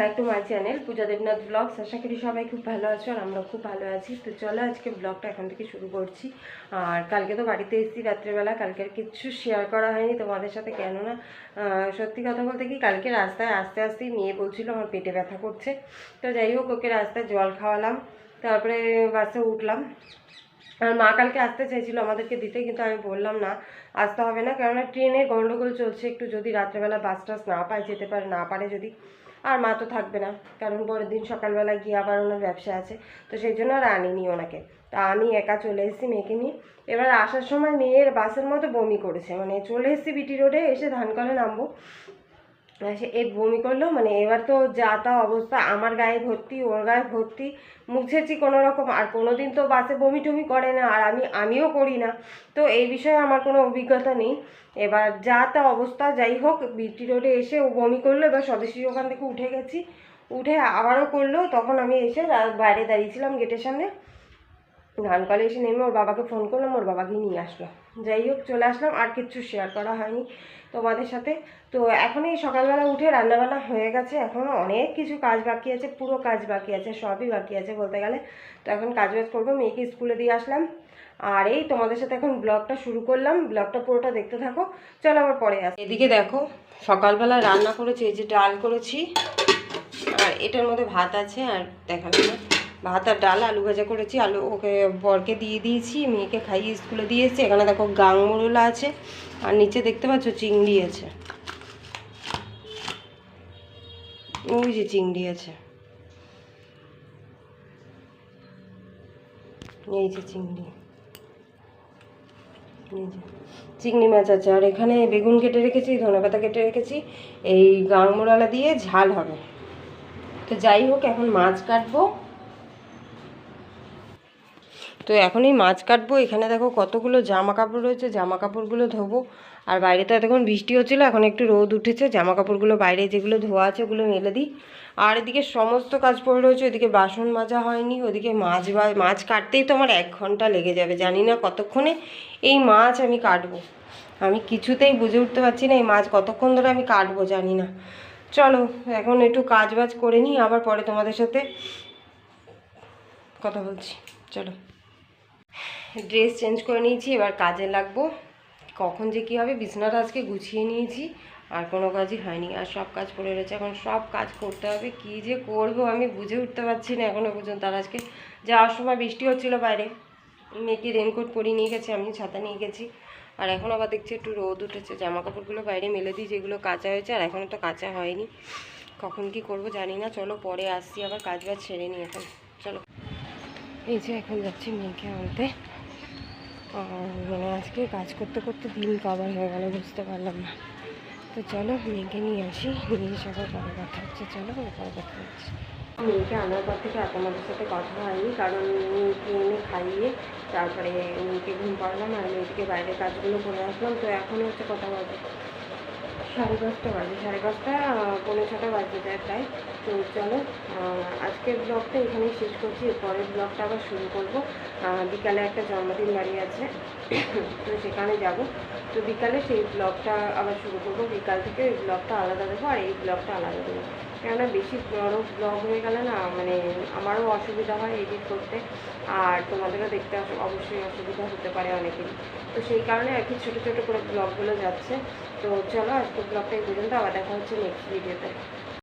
Back to my channel Puja Debnath vlogs আশা করি সবাই খুব ভালো আছো আর আমরা খুব ভালো আছি। তো চলো আজকে ব্লগটা এখন থেকে শুরু করছি। আর কালকে তো বাড়িতে এসেছি রাত্রেবেলা কালকে আর কিচ্ছু শেয়ার করা হয়নি তোমাদের সাথে, কেননা সত্যি কথা বলতে কি কালকে রাস্তায় আস্তে আস্তেই মেয়ে বলছিল আমার পেটে ব্যথা করছে। তো যাই হোক, ওকে রাস্তায় জল খাওয়ালাম, তারপরে বাসে উঠলাম। আর মা কালকে আসতে চাইছিল আমাদেরকে দিতে, কিন্তু আমি বললাম না, আসতে হবে না, কেননা ট্রেনে গন্ডগোল চলছে। একটু যদি রাত্রেবেলা বাস টাস না পায়, যেতে পারে, না পারে যদি। আর মা তো থাকবে না, কারণ পরের দিন সকালবেলা গিয়ে আবার ওনার ব্যবসা আছে, তো সেই জন্য আর আনিনি ওনাকে। তা আমি একা চলে এসেছি মেয়েকে নিয়ে। এবার আসার সময় মেয়ের বাসের মতো বমি করেছে মানে চলে এসেছি বিটি রোডে, এসে ধানকলে নামবো। সে এই বমি করল মানে এবার তো যা তা অবস্থা, আমার গায়ে ভর্তি, ওর গায়ে ভর্তি, মুছেছি কোনো রকম আর কোনো দিন তো বাসে বমি টমি করে না, আর আমি, আমিও করি না। তো এই বিষয়ে আমার কোনো অভিজ্ঞতা নেই। এবার যা তা অবস্থা, যাই হোক, বিটি রোডে এসে ও বমি করল, এবার স্বদেশী ওখান থেকে উঠে গেছি। উঠে আবারও করল, তখন আমি এসে বাইরে দাঁড়িয়েছিলাম গেটের সামনে। ধানকলে এসে নেমে ওর বাবাকে ফোন করলাম, ওর বাবাকে নিয়ে আসলো। যাই হোক, চলে আসলাম, আর কিচ্ছু শেয়ার করা হয়নি তোমাদের সাথে। তো এখন এই সকালবেলা উঠে রান্নাবান্না হয়ে গেছে এখনও অনেক কিছু কাজ বাকি আছে, পুরো কাজ বাকি আছে, সবই বাকি আছে বলতে গেলে। তো এখন কাজ বাজ করব, মেয়েকে স্কুলে দিয়ে আসলাম। আর এই তোমাদের সাথে এখন ব্লগটা শুরু করলাম ব্লগটা পুরোটা দেখতে থাকো। চলো আবার পরে আস। এদিকে দেখো, সকালবেলা রান্না করেছি, এই যে ডাল করেছি, আর এটার মধ্যে ভাত আছে, আর দেখালাম। ভাত আর ডাল, আলু ভাজা করেছি। আলু ওকে বরকে দিয়ে দিয়েছি, মেয়েকে খাইয়ে স্কুলে দিয়ে এসেছি। এখানে দেখো গাং মোরলা আছে, আর নিচে দেখতে পাচ্ছ চিংড়ি আছে। ওই যে চিংড়ি আছে। এই যে চিংড়ি। চিংড়ি মাছ আছে। আর এখানে বেগুন কেটে রেখেছি ধনেপাতা কেটে রেখেছি। এই গাং মোরালা দিয়ে ঝাল হবে। তো যাই হোক, এখন মাছ কাটবো। তো এখনই মাছ কাটবো। এখানে দেখো কতগুলো জামা কাপড় রয়েছে জামা কাপড়গুলো ধোবো। আর বাইরে তো এতক্ষণ বৃষ্টি হচ্ছিল, এখন একটু রোদ উঠেছে। জামা কাপড়গুলো বাইরে যেগুলো ধোয়া আছে ওগুলো মেলে দিই। আর এদিকে সমস্ত কাজ পড়ে রয়েছে, ওদিকে বাসন মাজা হয়নি, ওদিকে মাছ বা, মাছ কাটতেই তো আমার এক ঘণ্টা লেগে যাবে। জানি না কতক্ষণে এই মাছ আমি কাটবো। আমি কিছুতেই বুঝে উঠতে পারছি না এই মাছ কতক্ষণ ধরে আমি কাটবো, জানি না। চলো, এখন একটু কাজ বাজ করে নিই, আবার পরে তোমাদের সাথে কথা বলছি। চলো। ড্রেস চেঞ্জ করে নিয়েছি, এবার কাজে লাগবো। কখন যে কী হবে, বিছানাটা আজকে গুছিয়ে নিয়েছি, আর কোনো কাজই হয়নি। আর সব কাজ পড়ে রয়েছে, এখন সব কাজ করতে হবে। কী যে করব আমি বুঝে উঠতে পারছি না এখনও পর্যন্ত। আর আজকে যাওয়ার সময় বৃষ্টি হচ্ছিল বাইরে। মেয়েকে রেনকোট পরিয়ে নিয়ে গেছি আমি ছাতা নিয়ে গেছি। আর এখন আবার দেখছি একটু রোদ উঠেছে জামা কাপড়গুলো বাইরে মেলে দিই, যেগুলো কাঁচা হয়েছে, আর এখনও তো কাঁচা হয়নি। কখন কি করব জানি না, চলো পরে আসছি, আবার কাজ বাজ ছেড়ে নিই এখন। এই যে এখন যাচ্ছি মেয়েকে আনতে। আর মানে আজকে কাজ করতে করতে দিন কভার হয়ে গেল বুঝতে পারলাম না। তো চলো মেয়েকে নিয়ে আসি নিয়ে এসে আবার পরে কথা হচ্ছে। চলো পরে কথা হচ্ছে। মেয়েকে আনার পর থেকে আর তোমাদের সাথে কথা হয়নি কারণ মেয়েকে এনে খাইয়ে তারপরে মেয়েকে ঘুম পাড়লাম আর মেয়েকে বাইরে কাজগুলো করে আসলাম। তো এখন হচ্ছে কথা বলতে। সাড়ে পাঁচটা বাজে সাড়ে পাঁচটা আহ, পৌনে ছটা বাজে যায় প্রায়। তো চলো আজকের ব্লগটা এখানেই শেষ করছি। পরের ব্লগটা আবার শুরু করব। বিকালে একটা জন্মদিন বাড়ি আছে, তো সেখানে যাব। তো বিকালে সেই ব্লগটা আবার শুরু করব। বিকাল থেকে ওই ব্লগটা আলাদা দেবো আর এই ব্লগটা আলাদা দেবো। কেননা বেশি বড় ব্লগ হয়ে গেলে না মানে আমারও অসুবিধা হয় এডিট করতে। আর তোমাদেরও দেখতে অবশ্যই অসুবিধা হতে পারে অনেকেরই। তো সেই কারণে আর কি ছোটো ছোটো করে ব্লগগুলো যাচ্ছে। তো চলো আজকে ব্লগটা এই পর্যন্ত। আবার দেখা হচ্ছে নেক্সট ভিডিওতে